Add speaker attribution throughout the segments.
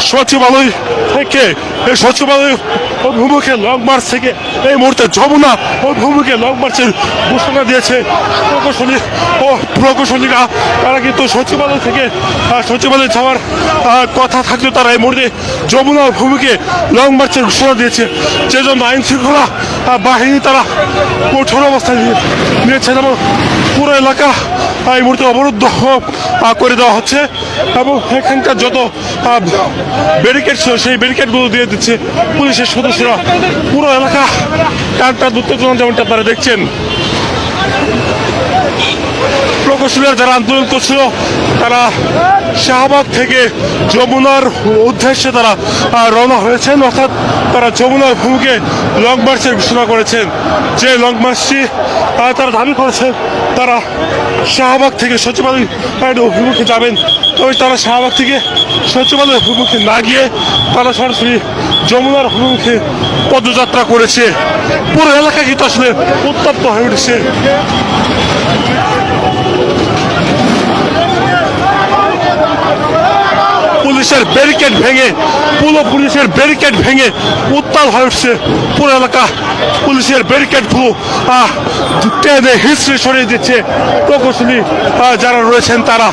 Speaker 1: সচিবালয় থেকে, এই সচিবালয় অভিমুখে লং মার্চ থেকে এই মুহূর্তে যমুনা ও অভিমুখে লং মার্চের ঘোষণা দিয়েছে প্রকৌশলী ও প্রকৌশলীরা। তারা কিন্তু সচিবালয় থেকে সচিবালয়ে যাওয়ার কথা থাকলেও তারা এই মুহূর্তে যমুনা অভিমুখে লং মার্চের ঘোষণা দিয়েছে। যে জন্য আইন শৃঙ্খলা বাহিনী তারা কঠোর অবস্থায় নিয়ে- নিয়েছেন এবং পুরো এলাকা এই মুহূর্তে অবরুদ্ধ করে দেওয়া হচ্ছে। এবং এখানকার যত ব্যারিকেড ছিল, সেই ব্যারিকেডগুলো দিয়ে দিচ্ছে পুলিশের সদস্যরা। পুরো এলাকা টানটা উত্তেজনা যেমনটা আপনারা দেখছেন। প্রকৌশলীরা যারা আন্দোলন করছিল, তারা শাহবাগ থেকে যমুনার উদ্দেশ্যে তারা রওনা হয়েছেন। অর্থাৎ তারা যমুনার ভূমিকে লং মার্চের ঘোষণা করেছেন। যে লং মার্চটি তারা দাবি করেছেন, তারা শাহবাগ থেকে সচিবালয় অভিমুখে যাবেন। তবে তারা শাহবাগ থেকে সচিবালয় অভিমুখে না গিয়ে তারা সরাসরি যমুনার অভিমুখে পদযাত্রা করেছে। পুরো এলাকা কিন্তু আসলে উত্তপ্ত হয়ে উঠেছে। পুলিশের ব্যারিকেড ভেঙে পুরো পুলিশের ব্যারিকেড ভেঙে উত্তাল হয়ে উঠছে পুরো এলাকা। পুলিশের ব্যারিকেডগুলো আহ, টেনে হিস্ট্রি সরিয়ে দিচ্ছে প্রকৌশলী যারা রয়েছেন তারা।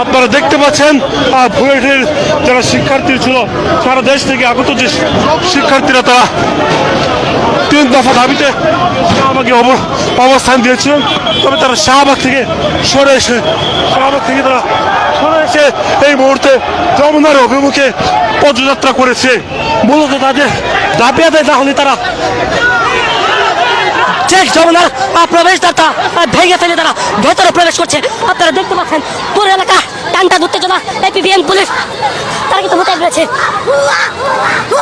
Speaker 1: আপনারা দেখতে পাচ্ছেন বুয়েটের যারা শিক্ষার্থী ছিল সারা দেশ থেকে আগত যে শিক্ষার্থীরা তারা তিন দফা দাবিতে অব- অবস্থান দিয়েছিলেন তবে তারা শাহবাগ থেকে সরে এসে, শাহবাগ থেকে তারা সরে এসে এই মুহূর্তে যমুনার অভিমুখে পদযাত্রা করেছে। মূলত তাদের দাবি আদায় না হলে তারা
Speaker 2: শেখ যমুনার ভেঙে ফেলে তারা ভেতরে প্রবেশ করছে। আপনারা দেখতে পাচ্ছেন, পুরো এলাকা টানটা উত্তেজনা এপিবিএন পুলিশ, তারা কিন্তু মোতায়েন রয়েছে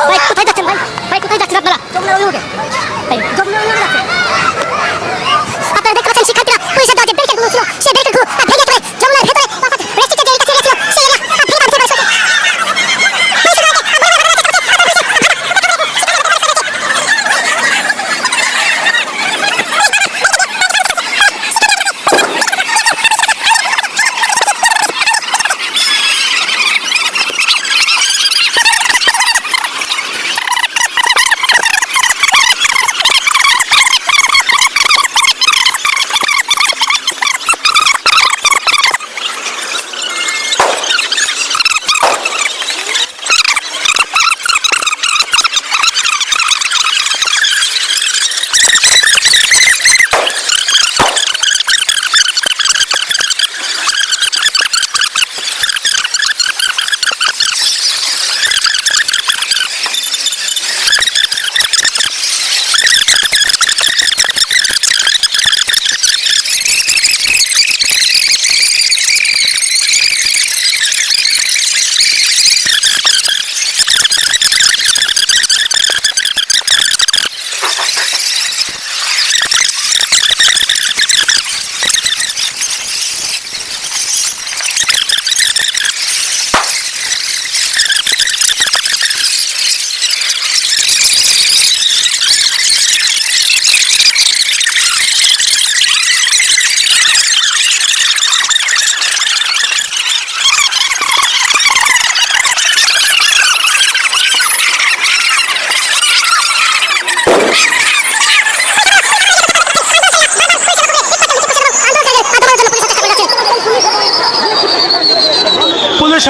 Speaker 2: ভাই, কোথায় যাচ্ছেন ভাই? ভাই, কোথায় যাচ্ছেন আপনারা? যমুনার অভিমুখে ভাই, যমুনার অভিমুখে যাচ্ছেন। আপনারা দেখতে পাচ্ছেন শিক্ষার্থীরা পুলিশের দেওয়া যে ব্যারিকেডগুলো ছিল সেই ব্যারিকেডগুলো আহ, ভেঙে ফেলে যমুনার ভেতরে অর্থাৎ রেস্ট্রিক্টেড যে এরিয়াটা ছিল সেই এরিয়া আহ, ভেঙে ফেলে প্রবেশ করছে।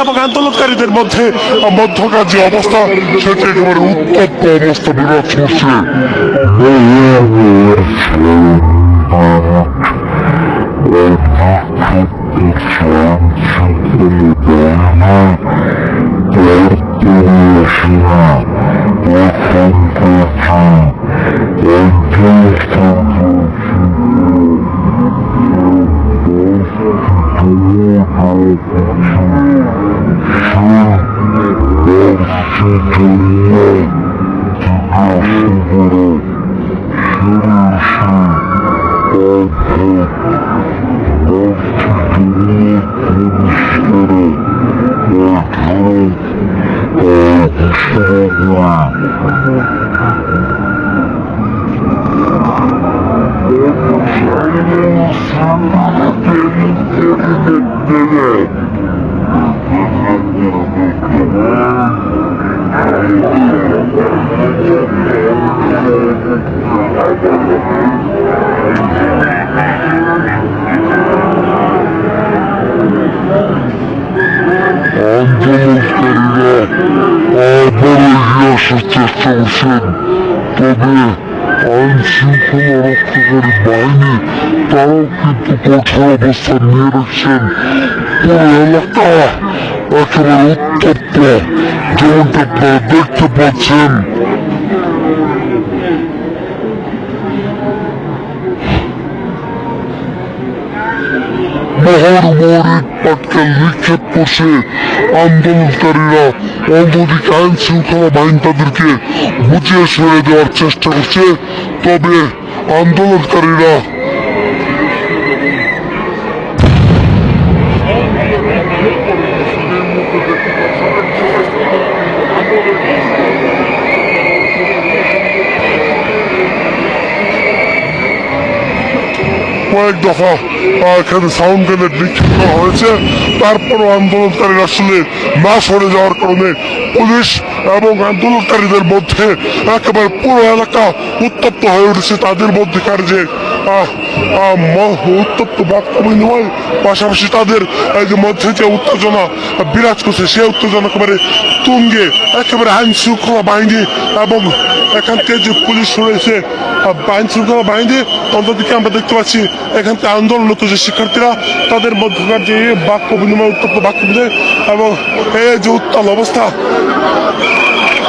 Speaker 1: এবং আন্দোলনকারীদের মধ্যে মধ্যকার যে অবস্থা সেটি একেবারে উত্তপ্ত অবস্থা বিরাজ করছে।
Speaker 3: Thank. করছেন তবে আইন শৃঙ্খলা রক্ষাকারী বাহিনী, তারাও কিন্তু কঠোর অবস্থান নিয়ে রাখছেন পুরো এলাকা একেবারে উত্তপ্ত, যেমনটা দেখতে পাচ্ছেন। মোহর মৌরিক পাটকেল নিক্ষেপ করছে আন্দোলনকারীরা অন্যদিকে আইন শৃঙ্খলা বাহিনী তাদেরকে বুঝিয়ে সরে দেওয়ার চেষ্টা করছে। তবে আন্দোলনকারীরা কয়েক দফা এখানে সাউন্ড গ্রেনেড বিক্ষিপ্ত হয়েছে। তারপরও আন্দোলনকারীরা আসলে না সরে যাওয়ার কারণে পুলিশ এবং আন্দোলনকারীদের মধ্যে একেবারে পুরো এলাকা উত্তপ্ত হয়ে উঠেছে। তাদের মধ্যেকার যে উত্তপ্ত বাক্য বিনিময় পাশাপাশি তাদের যে মধ্যে যে উত্তেজনা বিরাজ করছে সে উত্তেজনা একেবারে তুঙ্গে, একেবারে আইন শৃঙ্খলা বাহিনী এবং এখান থেকে যে পুলিশ রয়েছে আইন শৃঙ্খলা বাহিনী অন্যদিকে আমরা দেখতে পাচ্ছি, এখান থেকে আন্দোলনরত যে শিক্ষার্থীরা, তাদের মধ্যকার যে বাক্য বিনিময়, উত্তপ্ত বাক্য বিনিময় এবং এই যে উত্তাল অবস্থা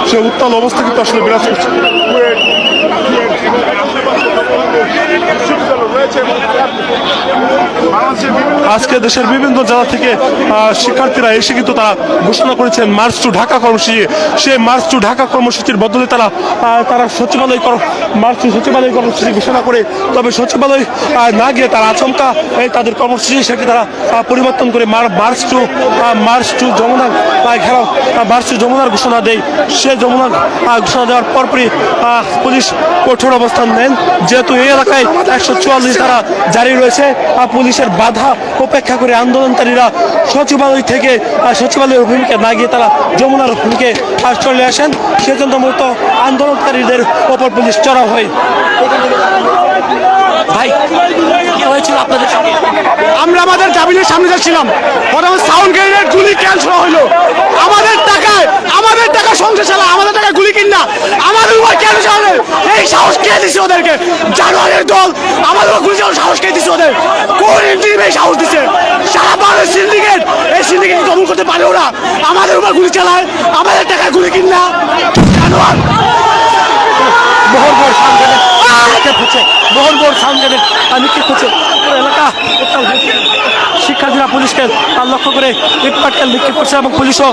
Speaker 3: সে উত্তাল অবস্থা কিন্তু আসলে বিরাজ করছে।
Speaker 1: আজকে দেশের বিভিন্ন জেলা থেকে শিক্ষার্থীরা এসে কিন্তু তারা ঘোষণা করেছেন মার্চ টু ঢাকা কর্মসূচি। সেই মার্চ টু ঢাকা কর্মসূচির বদলে তারা তারা সচিবালয় মার্চ টু সচিবালয় কর্মসূচি ঘোষণা করে, তবে সচিবালয় না গিয়ে তারা আচমকা এই তাদের কর্মসূচি, সেটি তারা পরিবর্তন করে মার- march to march to Jamuna ঘেরাও মার্চ টু যমুনার ঘোষণা দেয়। সে যমুনা ঘোষণা দেওয়ার পরপরই পুলিশ কঠোর অবস্থান নেন। যেহেতু এই এলাকায় একশো চুয়াল্লিশ ধারা জারি রয়েছে পুলিশের বাধা উপেক্ষা করে আন্দোলনকারীরা সচিবালয় থেকে সচিবালয়ের অভিমুখে না গিয়ে তারা যমুনার আহ, চলে আসেন। সেজন্য মূলত আন্দোলনকারীদের ওপর পুলিশ চড়া হয়। ভাই কি হয়েছিল আপনাদের সঙ্গে?
Speaker 4: আমরা আমাদের ক্যাবিনের সামনে যাচ্ছিলাম। প্রথমে সাউন্ড গ্রেনেড গুলি ক্যান্সেল হলো। আমাদের টাকায় আমাদের টাকা সংসার চালা আমাদের টাকায় গুলি কিন না। আমাদের উপর কেন চালে এই সাহস কে দিছে ওদেরকে? জানুয়ারির দল আমাদের উপর গুলি চালানোর সাহস কে দিছে ওদের? কোন ইন্টিম এই সাহস দিছে? সারা বাংলাদেশ সিন্ডিকেট এই সিন্ডিকেট দমন করতে পারে ওরা আমাদের উপর গুলি চালায় আমাদের টাকায় গুলি কিন না। জানোয়ার।
Speaker 1: সামনে নিক্ষেপ হচ্ছে মোহনগড় সামনে নিক্ষেপ হচ্ছে এলাকা শিক্ষার্থীরা পুলিশকে লক্ষ্য করে ইট পাটকেল নিক্ষেপ করছে এবং পুলিশও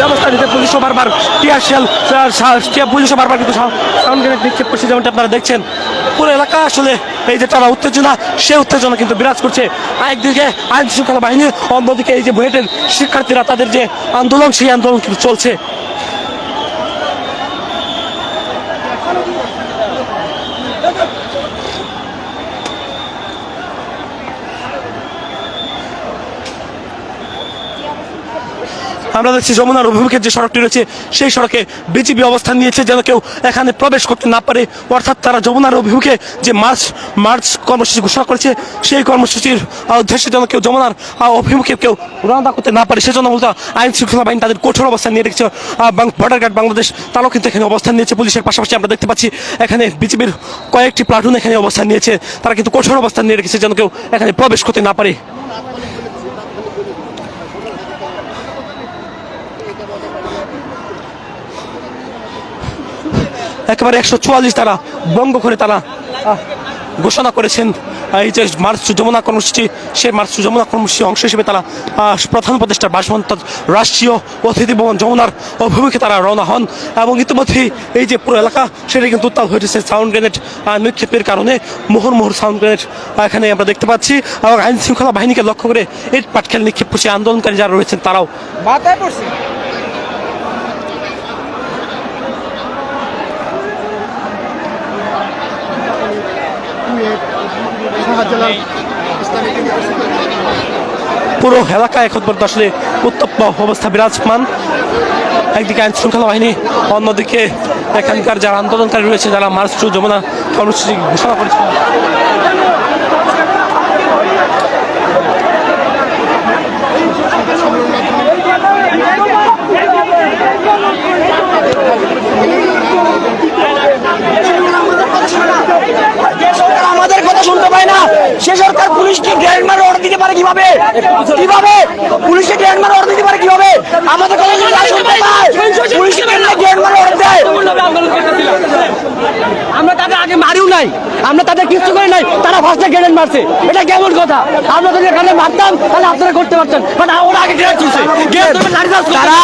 Speaker 1: ব্যবস্থা নিতে পুলিশও বারবার টিয়ার পুলিশও বারবার কিন্তু সাউন্ড গ্রেনেড নিক্ষেপ করছে, যেমনটা আপনারা দেখছেন। পুরো এলাকা আসলে এই যে তারা উত্তেজনা, সে উত্তেজনা কিন্তু বিরাজ করছে। একদিকে আইন শৃঙ্খলা বাহিনী, অন্যদিকে এই যে বুয়েটের শিক্ষার্থীরা, তাদের যে আন্দোলন, সেই আন্দোলন কিন্তু চলছে। আমরা দেখছি যমুনার অভিমুখে যে সড়কটি রয়েছে, সেই সড়কে বিজিবি অবস্থান নিয়েছে যেন কেউ এখানে প্রবেশ করতে না পারে। অর্থাৎ তারা যমুনার অভিমুখে যে মার্চ মার্চ কর্মসূচি ঘোষণা করেছে, সেই কর্মসূচির উদ্দেশ্যে যেন কেউ যমুনার অভিমুখে কেউ রওনা করতে না পারে সেজন্য মূলত আইন শৃঙ্খলা বাহিনী তাদের কঠোর অবস্থান নিয়ে রেখেছে বর্ডার গার্ড বাংলাদেশ তারাও কিন্তু এখানে অবস্থান নিয়েছে। পুলিশের পাশাপাশি আমরা দেখতে পাচ্ছি, এখানে বিজিবির কয়েকটি প্লাটুন এখানে অবস্থান নিয়েছে। তারা কিন্তু কঠোর অবস্থান নিয়ে রেখেছে যেন কেউ এখানে প্রবেশ করতে না পারে। একেবারে একশো চুয়াল্লিশ তারা বঙ্গ করে তারা ঘোষণা করেছেন। এই যে মার্চ যমুনা কর্মসূচি সেই মার্চ যমুনা কর্মসূচির অংশ হিসেবে তারা প্রধান উপদেষ্টার বাসভবন অর্থাৎ রাষ্ট্রীয় অতিথি ভবন যমুনার অভিমুখে তারা রওনা হন এবং ইতিমধ্যেই এই যে পুরো এলাকা, সেটা কিন্তু উত্তাল হয়ে উঠেছে সাউন্ড গ্রেনেড নিক্ষেপের কারণে। মোহর মোহর সাউন্ড গ্রেনেড এখানে আমরা দেখতে পাচ্ছি এবং আইন শৃঙ্খলা বাহিনীকে লক্ষ্য করে ইট পাটখেল নিক্ষেপ করছে আন্দোলনকারী যারা রয়েছেন তারাও পুরো এলাকায় এখন পর্যন্ত আসলে উত্তপ্ত অবস্থা বিরাজমান। একদিকে আইন শৃঙ্খলা বাহিনী, অন্যদিকে এখানকার যারা আন্দোলনকারী রয়েছে, যারা মার্চ টু যমুনা কর্মসূচি ঘোষণা করেছে
Speaker 4: যে সরকার কথা পায় না। সে সরকার পুলিশকে গ্র্যান্ড মার অর্ডার দিতে পারে কীভাবে? কীভাবে? পুলিশকে গ্র্যান্ড মার অর্ডার দিতে পারে কীভাবে? আমাদের পায়। পুলিশকে গ্র্যান্ড মার অর্ডার দেয়? আমরা তাদের আগে মারিও নাই। আমরা তাদের কিছু করে নাই। তারা ফার্স্টে গ্রেনেড মারছে। এটা কেমন কথা? আমরা যদি এখানে মারতাম তাহলে আপনারা করতে পারতেন। বাট ওরা আগে গ্রেনেড তুলছে তারা